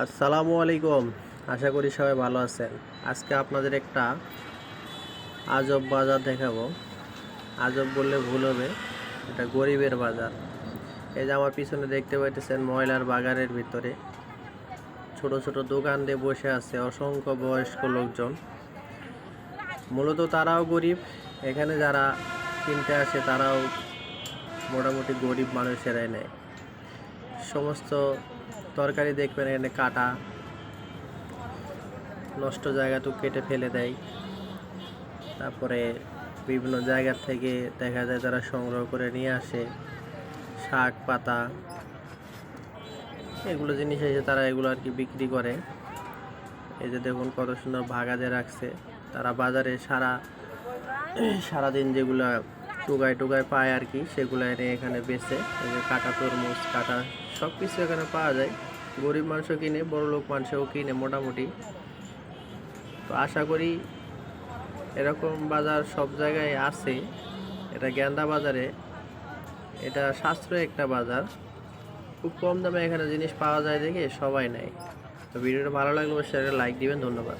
আসসালামু আলাইকুম। আশা করি সবাই ভালো আছেন। আজকে আপনাদের একটা আজব বাজার দেখাবো। আজব বললে ভুল হবে, এটা গরিবের বাজার। এই যে আমার পিছনে দেখতে পাইতেছেন ময়লার বাগানের ভিতরে। ছোট ছোট দোকান দিয়ে বসে আছে অসংখ্য বয়স্ক লোকজন। মূলত তারাও গরিব। এখানে যারা কিনতে আসে, তারাও মোটামুটি গরিব মানুষেরাই নেয়। সমস্ত তরকারি দেখবেন এখানে কাটা। নষ্ট জায়গা তো কেটে ফেলে দেয়। তারপরে বিভিন্ন জায়গার থেকে দেখা যায় তারা সংগ্রহ করে নিয়ে আসে, শাক, পাতা। এগুলো জিনিস এসে তারা এগুলো আর কি বিক্রি করে। এই যে দেখুন কত সুন্দর ভাগাজে রাখছে। তারা বাজারে সারা, সারাদিন যেগুলা টুকায় টুকায় পায় আর কি, সেগুলো এনে এখানে বেচে, এই যে কাটা তরমুজ, কাটা সব কিছু এখানে পাওয়া যায়। গরিব মানুষও কিনে, বড় লোক মানুষও কিনে মোটামুটি। তো আশা করি এরকম বাজার সব জায়গায় আছে। এটা গ্যান্দা বাজারে, এটা সাশ্রয় একটা বাজার। খুব কম দামে এখানে জিনিস পাওয়া যায় দেখে সবাই নেয়। তো ভিডিওটা ভালো লাগলে অবশ্যই লাইক দিবেন, ধন্যবাদ।